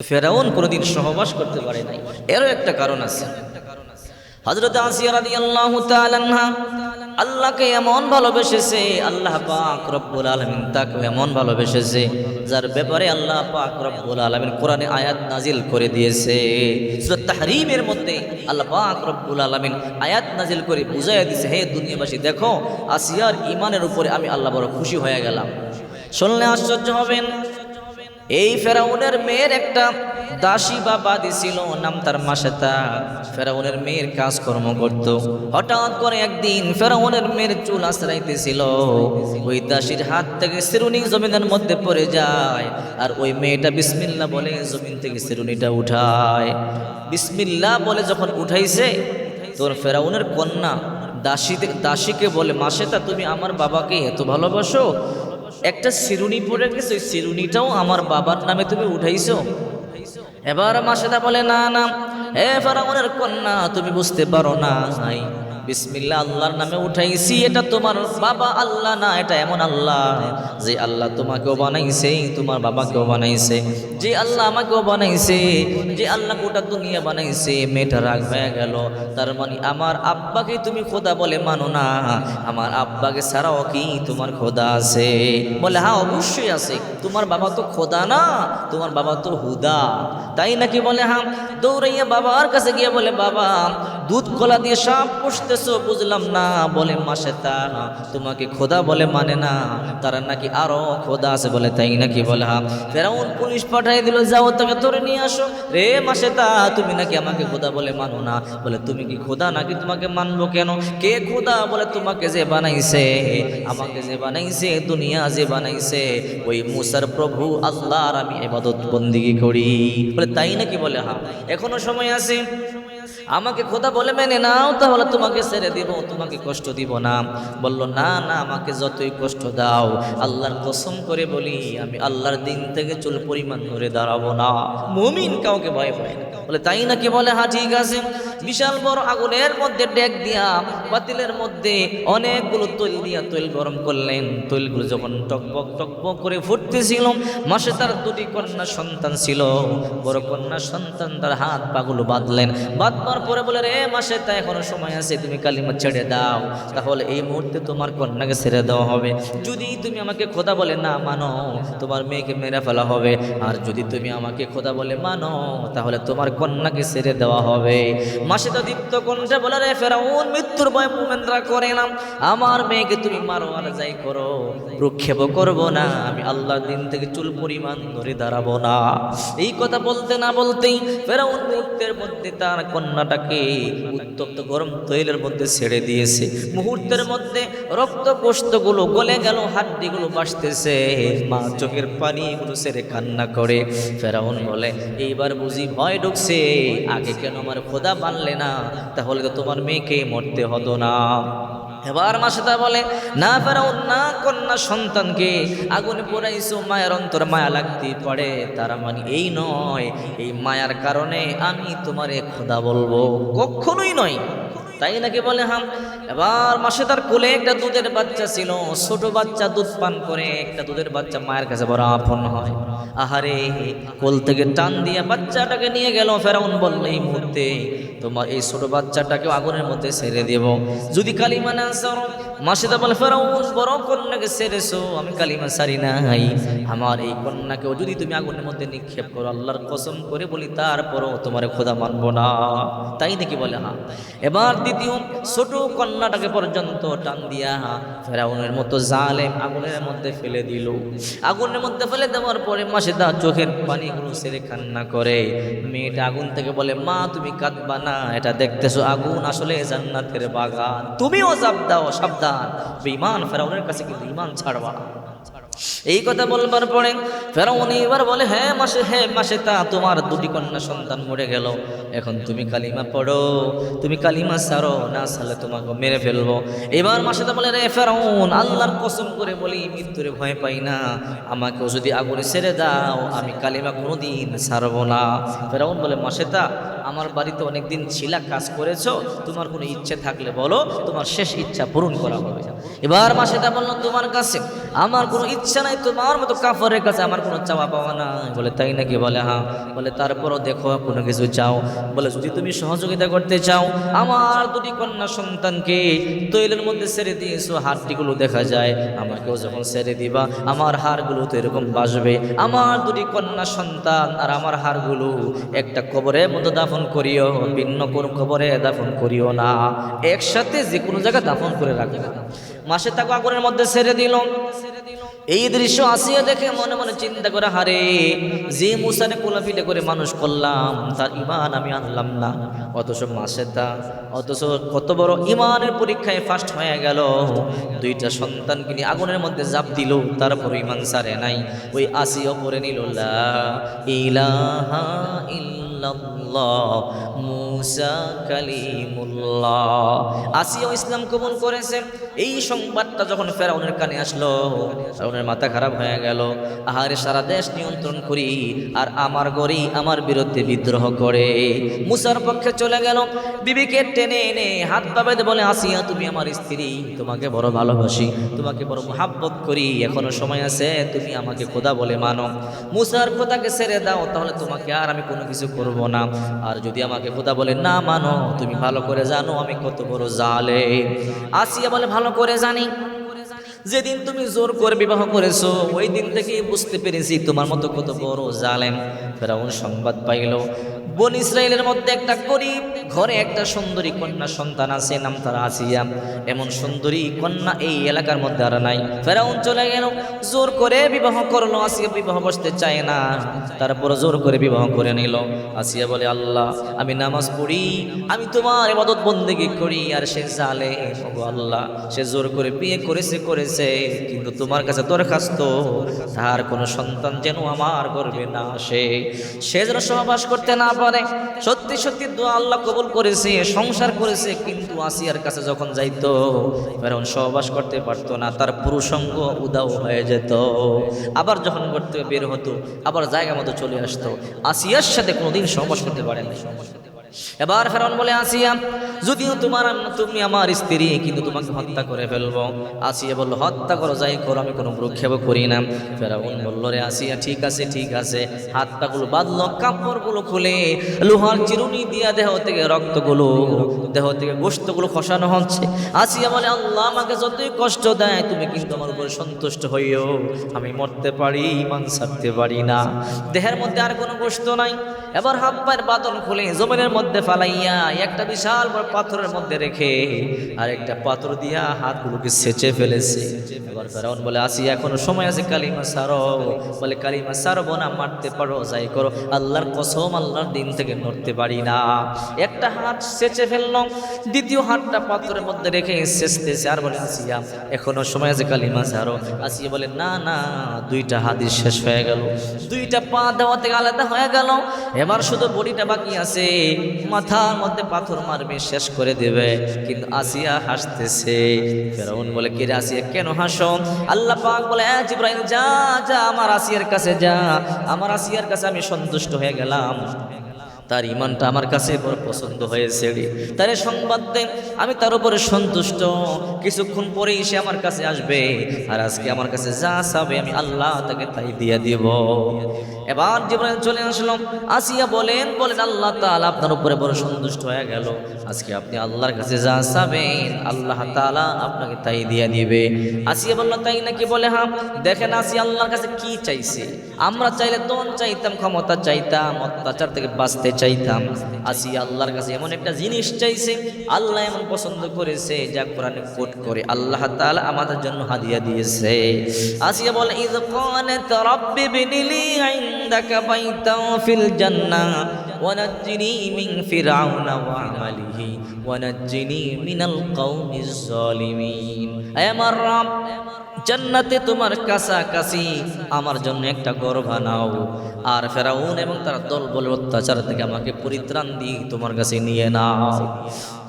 ফেরাউন কোনোদিন সহবাস করতে পারে নাই। এরও একটা কারণ আছে। হজরত আল্লাহকে এমন ভালোবেসেছে, আল্লাহ পাক রব্বুল আলামিন তাকে এমন ভালোবেসেছে, যার ব্যাপারে আল্লাহ পাক রব্বুল আলামিন কোরআনে আয়াত নাজিল করে দিয়েছে। তাহরিমের মধ্যে আল্লাহ পাক রব্বুল আলামিন আয়াত নাজিল করে বুঝাইয়া দিয়েছে, হে দুনিয়াবাসী, দেখো, আসিয়ার ঈমানের উপরে আমি আল্লাহ বড় খুশি হয়ে গেলাম। শুনলে আশ্চর্য হবেন এই ফেরাউনের মেয়ের একটা দাসী বা বাদী ছিল নাম তার মাসেতা ফেরাউনের মেয়ের কাজকর্ম করত। হঠাৎ করে একদিন ফেরাউনের মেয়ের চুল আশ্রাইতেছিল ওই দাসীর হাত থেকে সিরুনি জমিনের মধ্যে পড়ে যায় আর ওই মেয়েটা বিসমিল্লা বলে জমিন থেকে সিরুনিটা উঠায়। বিসমিল্লা বলে যখন উঠাইছে, তোর ফেরাউনের কন্যা দাসী দাসীকে বলে মাসেতা তুমি আমার বাবাকে এত ভালোবাসো? একটা সিরুনি পরে গেছে, ওই সিরুনিটাও আমার বাবার নামে তুমি উঠাইছো। এবার মাসেদা বলে, না না হে ফারাউনের কন্যা, তুমি বুঝতে পারো না বিসমিল্লা আল্লাহর নামে উঠাইছি, এটা তোমার বাবা আল্লাহ না, এটা এমন আল্লাহ। যে আল্লাহ তোমাকেও বানাইছে, তোমার বাবাকেও বানাইছে। যে আল্লাহ আমাকেও বানাইছে, যে আল্লাহ গোটা দুনিয়া বানাইছে, মেয়েটা রাগ হয়ে গেল। তার মানে আমার আব্বাকে তুমি খোদা বলে মানো না। আমার আব্বাকে ছাড়াও কি তোমার খোদা আছে? বলে হ্যাঁ অবশ্যই আছে। তোমার বাবা তো খোদা না, তোমার বাবা তো হুদা। তাই নাকি বলে হ্যাঁ দৌড়াইয়া বাবার কাছে গিয়ে বলে, বাবা, দুধ কলা দিয়ে সাপ পুষতেছো বুঝলাম না, বলে মাসে তা তোমাকে খোদা বলে মানে না। তারা নাকি আরও খোদা আছে বলে, তাই নাকি বলে হ্যাঁ। ফেরাউন পুলিশ পাঠাই দিল, যাও, তাকে ধরে নিয়ে আসো। রে মাসে তা, তুমি নাকি আমাকে খোদা বলে মানো না? বলে, তুমি কি খোদা নাকি তোমাকে মানবো কেন? কে খোদা বলে তোমাকে যে বানাইছে? আমাকে যে বানাইছে, দুনিয়া যে বানাইছে। ওই মুসার প্রভু আল্লাহর আমি এবাদত বন্দিগি করি। বলে, তাই নাকি বলে হ্যাঁ। এখনও সময় আছে। আমাকে খোদা বলে মেনে নাও, তাহলে তোমাকে ছেড়ে দিব, তোমাকে কষ্ট দিব না। বলল, না না, আমাকে যতই কষ্ট দাও, আল্লাহর কসম করে বলি, আমি আল্লাহর দিন থেকে চুল পরিমাণ ধরে দাঁড়াবো না। মুমিন কাউকে ভয় পায় না। বলে, তাই নাকি? বলে হ্যাঁ ঠিক আছে। বিশাল বড় আগুনের মধ্যে ডেক দিয়া পাতিলের মধ্যে অনেকগুলো তৈল দিয়া তৈল গরম করলেন। তৈলগুলো যখন টকবক টকবক করে ফুটতেছিল, মাসে তার দুটি কন্যা সন্তান ছিল। বড় কন্যা সন্তান তার হাত পাগুলো বাঁধলেন। বাঁধবার পরে বলে, রে মাসে, তা এখনও সময় আছে, তুমি কালিমা ছেড়ে দাও। তাহলে এই মুহূর্তে তোমার কন্যাকে ছেড়ে দেওয়া হবে। যদি তুমি আমাকে খোদা বলে, না, মানো, তোমার মেয়েকে মেরে ফেলা হবে। আর যদি তুমি আমাকে খোদা বলে, মানো, তাহলে তোমার কন্যাকে ছেড়ে দেওয়া হবে। মাসে তো দীপ্ত কণ্ঠে বলে, রে ফেরাউন, মৃত্যুর ভয় মোমেন্দ্রা করে না আমার মেয়েকে তুমি মারো আর যাই করো। প্রক্ষেপ করব না, আমি আল্লাহ দিন থেকে চুল পরিমাণ ধরে দাঁড়াবো না। এই কথা বলতে না বলতেই ফেরাউন মুহূর্তের মধ্যে তার কন্যাটাকে উত্তপ্ত গরম তৈলের মধ্যে ছেড়ে দিয়েছে। মুহূর্তের মধ্যে রক্ত গোস্তগুলো গলে গেল, হাড্ডিগুলো বাসতেছে মা চোখের পানি পানিগুলো সেরে কান্না করে। ফেরাউন বলে, এইবার বুঝি ভয় ঢুকছে। আগে কেন আমার খোদা বানলে না, তাহলে তো তোমার মেয়েকে মরতে হতো না। এবার মাসেদা বলে, না ফেরাউন, না কন্যা সন্তানকে আগুনে পোড়াইছো, মায়ের অন্তর মায়া লাগতে পারে। তারা মানে এই নয়, এই মায়ার কারণে আমি তোমারে খোদা বলব। কখনোই নয়। তাই নাকি বলে, হাম, এবার মাসে তার কোলে একটা দুধের বাচ্চা ছিল। ছোট বাচ্চা দুধ পান করে একটা দুধের বাচ্চা মায়ের কাছে বড় আপন হয়। আহারে, কোল থেকে টান দিয়ে বাচ্চাটাকে নিয়ে গেল ফেরাউন বলল, এই মুহূর্তে তোমার এই ছোট বাচ্চাটাকেও আগুনের মধ্যে ছেড়ে দেব। যদি কালিমা না মাসিদা বলে ফেরাউন বড় কন্যাকে ছেড়েছো আমি কালিমা সারি নাই। আমার এই কন্যাকেও যদি তুমি আগুনের মধ্যে নিক্ষেপ করো, আল্লাহর কসম করে বলি, তারপরও তোমার খোদা মানবো না। তাই নাকি বলে হা এবার দ্বিতীয়, ছোট কন্যাটাকে পর্যন্ত টান দিয়া হা ফেরাউনের মতো জালেম আগুনের মধ্যে ফেলে দিল। আগুনের মধ্যে ফেলে দেওয়ার পরে মাসিদা চোখের পানিগুলো সেরে কান্না করে। মেয়েটা আগুন থেকে বলে, মা, তুমি কাঁদবা না, এটা দেখতেছো আগুন আসলে জান্নাতের বাগান। তুমিও জাপ দাও সাবধান বেঈমান ফেরাউনের কাছে কিন্তু ইমান ছাড়বা। এই কথা বলবার পরে ফেরাউন এবার বলে হ্যাঁ মাসে হ্যাঁ মাসে তা তোমার দুটি কন্যা সন্তান মরে গেল। এখন তুমি কালিমা পড়ো, তুমি কালিমা সারো, না সালে তোমাকে মেরে ফেলব। এবার মাসে তা বলে, রে ফেরাউন, আল্লাহর কসম করে বলি, মৃত্যুরে ভয় পাই না। আমাকেও যদি আগুনে ছেড়ে দাও, আমি কালিমা কোনোদিন ছাড়বো না। ফেরাউন বলে, মাসে তা, আমার বাড়িতে অনেকদিন ছিলা, কাজ করেছ। তোমার কোনো ইচ্ছে থাকলে বলো, তোমার শেষ ইচ্ছা পূরণ করা হবে মাসে তা বলল তোমার কাছে। আমার কোনো ইচ্ছা নাই, তোমার মতো কাফরের কাছে আমার কোনো চাওয়া পাওয়া নাই। বলে, তাই নাকি? বলে হ্যাঁ। বলে, তারপরও দেখো, কোনো কিছু চাও? বলে, যদি তুমি সহযোগিতা করতে চাও, আমার দুটি কন্যা সন্তানকে তৈলের মধ্যে ছেড়ে দিয়েছ, হাড়টিগুলো দেখা যায়। আমাকেও যখন ছেড়ে দিবা, আমার হাড়গুলো তো এরকম বাসবে আমার দুটি কন্যা সন্তান আর আমার হাড়গুলো, একটা কবরের মতো দাফন করিও, ভিন্ন কোনো কবরে দাফন করিও না। একসাথে যে কোনো জায়গায় দাফন করে রাখবে মাসে তাকে আগুনের মধ্যে ছেড়ে দিল। এই দৃশ্য আসিয়া দেখে মনে মনে চিন্তা করে, হারে, যে মুসারে কোলাপিলে করে মানুষ করলাম, তার ইমান আমি আনলাম না। অথচ মাসে তা অথচ কত বড় ইমানের পরীক্ষায় ফার্স্ট হয়ে গেল। দুইটা সন্তানকে নিয়ে আগুনের মধ্যে জাপ দিল তারপর ইমান সারে নাই। ওই আসিও পরে নিল ইলাহা ইল্লাল্লাহ মুসা কালিমুল্লাহ। আসিও ইসলাম কবুল করেছে। এই সংবাদটা যখন ফেরাউনের কানে আসলো, ফেরাউনের মাথা খারাপ হয়ে গেল। আহারে সারা দেশ নিয়ন্ত্রণ করি, আর আমার গরি আমার বিরুদ্ধে বিদ্রোহ করে। মুসার পক্ষে চলে গেল। বিবিকে টেনে এনে হাত পা বেঁধে বলে, আসিয়া, তুমি আমার স্ত্রী, তোমাকে বড় ভালোবাসি, তোমাকে বড় মহাব্বত করি, এখনও সময় আছে, তুমি আমাকে খোদা বলে মানো। মুসার খোদাকে ছেড়ে দাও, তাহলে তোমাকে আর আমি কোনো কিছু করব না। আর যদি আমাকে খোদা বলে না মানো, তুমি ভালো করে জানো, আমি কত বড় জালে আসিয়া বলে, ভালো করে জানি। যেদিন তুমি জোর করে বিবাহ করেছ, ওই দিন থেকেই বুঝতে পেরেছি তোমার মতো কত বড় জালেম। ফেরাউন সংবাদ পাইল। বন ইসরায়েলের মধ্যে একটা গরিব, ঘরে একটা সুন্দরী কন্যা সন্তান আছে, নাম তার আসিয়া। এমন সুন্দরী কন্যা এই এলাকার মধ্যে আর নাই। ফেরাউন চলে গেল, জোর করে বিবাহ করল, আসিয়া বিবাহ বসতে চায় না। তারপর জোর করে বিবাহ করে নিল। আসিয়া বলে, আল্লাহ, আমি নামাজ পড়ি, আমি তোমার এবাদত বন্দেগি করি, আর সে জালে আল্লাহ, সে জোর করে বিয়ে করেছে করেছে, কিন্তু তোমার কাছে দরখাস্ত, তার কোনো সন্তান যেন আমার গর্বে না আসে। সে যেন সহবাস করতে না পারে সত্যি সত্যি দোয়া আল্লাহ কবুল করেছে, সংসার করেছে, কিন্তু আসিয়ার কাছে যখন যাইত কারণ সহবাস করতে পারতো না, তার পুরুষঙ্গ উদাও হয়ে যেত। আবার যখন করতে বের হতো, আবার জায়গা মতো চলে আসতো। আসিয়ার সাথে কোনোদিন সহবাস করতে পারে না এবার ফেরাউন বলে, আসিয়া যদিও তোমার তুমি আমার স্ত্রী, কিন্তু তোমাকে হত্যা করে ফেলব। আসিয়া বলল, হত্যা করো, যাই করো, আমি কোনো ভ্রুক্ষেপ করি না। ফেরাউন বলল, রে আসিয়া, ঠিক আছে ঠিক আছে। হাত পাগুলো বাঁধলো, কাপড়গুলো খুলে, লোহার চিরুনি দিয়া দেহ থেকে রক্তগুলো, দেহ থেকে গোস্তগুলো খসানো হচ্ছে। আসিয়া বলে, আল্লাহ আমাকে যতই কষ্ট দেয়, তুমি কিন্তু আমার উপরে সন্তুষ্ট হইও। আমি মরতে পারি, ইমান ছাড়তে পারি না। দেহের মধ্যে আর কোনো গোস্ত নাই। এবার পায়ের বাদন খুলে, জমিনের মধ্যে ফালাইয়া, একটা বিশাল বড় পাথরের মধ্যে রেখে আর একটা পাথর দিয়া হাতগুলোকে সেচে ফেলেছে। ফেরাউন বলে, আসি, এখনও সময় আছে, কালিমা সারো। বলে, কালিমা সারবো না মারতে পারো, যাই করো। আল্লাহর কসম, আল্লাহর দিন থেকে নড়তে পারি না। একটা হাত সেচে ফেলল দ্বিতীয় হাতটা পাথরের মধ্যে রেখে সেচতেছে। আর বলে আসিয়া এখনও সময় আছে, কালিমা সারো। আসিয়া বলে, না না, দুইটা হাদিস শেষ হয়ে গেল। দুইটা পা দেওয়া থেকে আলাদা হয়ে গেল। এবার শুধু বডিটা বাকি আছে। মাথার মধ্যে পাথর মারবে শেষ করে দেবে, কিন্তু আসিয়া হাসতেছে। ফেরাউন বলে, কি আসিয়া, কেন হাসো? আল্লাহ পাক বলে ইব্রাহিম যা যা, আমার আসিয়ার কাছে যা, আমার আসিয়ার কাছে আমি সন্তুষ্ট হয়ে গেলাম। তার ইমানটা আমার কাছে বড় পছন্দ হয়েছে তার সংবাদ দেন, আমি তার উপরে সন্তুষ্ট। কিছুক্ষণ পরেই সে আমার কাছে আসবে, আর আজকে আমার কাছে যা চাবে আমি আল্লাহ তাকে তাই দিয়ে দিব। এবার জীবনে চলে আসলাম আসিয়া বলেন বলেন, আল্লাহ তাআলা আপনার উপরে বড় সন্তুষ্ট হয়ে গেল। আজকে আপনি আল্লাহর কাছে যা চাবেন, আল্লাহ তাআলা আপনাকে তাই দিয়ে দিবে। আসিয়া বলল, তাই নাকি বলে হ্যাঁ দেখেন আসিয়া আল্লাহর কাছে কি চাইছে। আমরা চাইলে দন চাইতাম, ক্ষমতা চাইতাম, অত্যাচার থেকে বাঁচতে চাইতাম আসি আল্লাহর কাছে এমন একটা জিনিস চাইছে আল্লাহ এমন পছন্দ করেছে যা কোরআনে কোট করে আল্লাহ তাআলা আমাদের জন্য হাদিয়া দিয়েছে আসিয়া বলে ইদ কানাত রাব্বি বিনিলি ইনদাকা বাইতাও ফিল জান্নাহ ونجني من فرعون وعمله ونجني من القوم الظالمين اي আমার রব জান্নাতে তোমার কাছাকাছি আমার জন্য একটা গর্ভা বানাও আর ফেরাউন এবং তার দল বলে অত্যাচার থেকে আমাকে পরিত্রাণ দিই, তোমার কাছে নিয়ে নাও।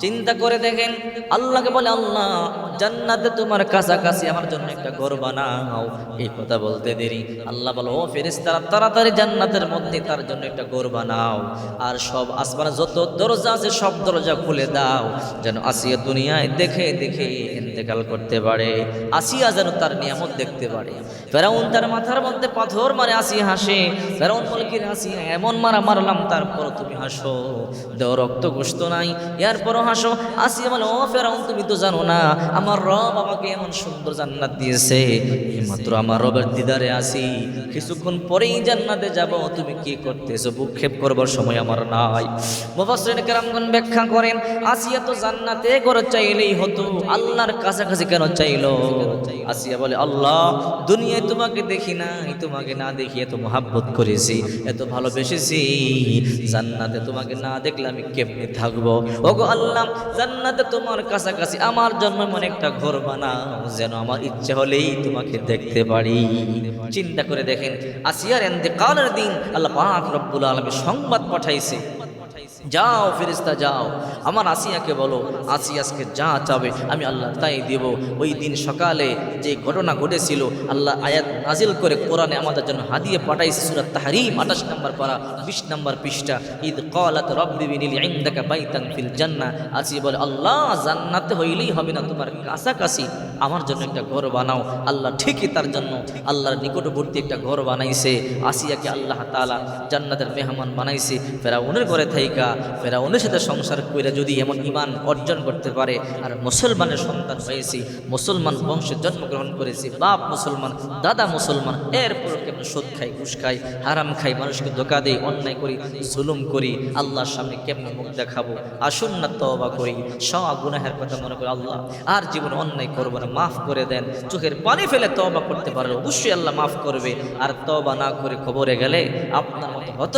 চিন্তা করে দেখেন। আল্লাহকে বলে, আল্লাহ, জান্নাতে তোমার কাছাকাছি আমার জন্য একটা ঘর বানাও। এই কথা বলতে দেরি। আল্লাহ বলো, ও ফেরেশতারা, তাড়াতাড়ি জান্নাতের মধ্যে তার জন্য একটা ঘর বানাও। আর সব আসমানে যত দরজা আছে, সব দরজা খুলে দাও। যেন আসিয়া দুনিয়ায় দেখে দেখে ইন্তেকাল করতে পারে। আসিয়া যেন তার নিয়ামত দেখতে পারে। ফেরাউন তার মাথার মধ্যে পাথর মারে আসিয়া হাসে। ফেরাউন বলে, কি রে এমন মারা মারলাম তারপর তুমি হাসো। দেহ রক্ত গোস্ত নাই। এরপরও হাসো আসিয়া বলে, ও ফেরাউন, তুমি তো জানো না, আমার রব আমাকে এমন সুন্দর জান্নাত দিয়েছে। মাত্র আমার রবের দিদারে আসি। কিছুক্ষণ পরেই জান্নাতে যাব। তুমি কি করতেছো? বুক্ষেপ করবার সময় আমার নাই। মুফাসসিরিন কেরামগণ ব্যাখ্যা করেন, আসিয়া তো জান্নাতে করে চাইলেই হতো, আল্লাহর কাছাকাছি কেন চাইলো? আসিয়া বলে, আল্লাহ, দুনিয়ায় তোমাকে দেখি নাই, তোমাকে না দেখি এত মহাব্বত করেছি, এত ভালোবেসেছি। জান্নাতে তোমাকে না দেখলে আমি কেমনি থাকব? ওগো আল্লাহ জান্নাতে তোমার কাছাকাছি আমার জন্য মনে একটা ঘর বানাও, যেন আমার ইচ্ছে হলেই তোমাকে দেখতে পারি। চিন্তা করে দেখেন, আসিয়ার এন্তেকালের দিন আল্লাহ পাক রব্বুল আলমী সংবাদ পাঠাইছে। যাও ফেরিস্তা যাও। আমার আসিয়াকে বলো, আসিয়াসকে যা চাবে আমি আল্লাহ তাই দেব। ওই দিন সকালে যে ঘটনা ঘটেছিল, আল্লাহ আয়াত নাজিল করে কোরআনে আমাদের জন্য হাদিয়ে পাঠাইছে সুরাত তাহারিম, আঠাশ নম্বর পারা, বিশ নম্বর পৃষ্ঠা। ঈদ কলাত রব্বি বিনিল ইনদাকা ফিল জান্নাহ। আসিয়া বলে, আল্লাহ, জান্নাতে হইলেই হবে না, তোমার কাছাকাছি। আমার জন্য একটা ঘর বানাও। আল্লাহ ঠিকই তার জন্য আল্লাহর নিকটবর্তী একটা ঘর বানাইছে। আসিয়াকে আল্লাহ তাআলা জান্নাতের মেহমান বানাইছে। ফেরাউনের ঘরে থাইকা ফেরাউনের সাথে সংসার করে যদি এমন ইমান অর্জন করতে পারে, আর মুসলমানের সন্তান হয়েছি, মুসলমান বংশে জন্মগ্রহণ করেছি, বাপ মুসলমান, দাদা মুসলমান এরপর কেমন সুদ খাই, ঘুষ খাই, হারাম খাই, মানুষকে ধোকা দেই, অন্যায় করি, জুলুম করি, আল্লাহর সামনে কেমন মুখ দেখাবো? আসুন না তবা করি, সব গুনাহের কথা মনে করি আল্লাহ, আর জীবনে অন্যায় করব না, মাফ করে দেন। চোখের পানি ফেলে তবা করতে পারলে অবশ্যই আল্লাহ মাফ করবে, আর তবা না করে খবরে গেলে আপনার মতো হত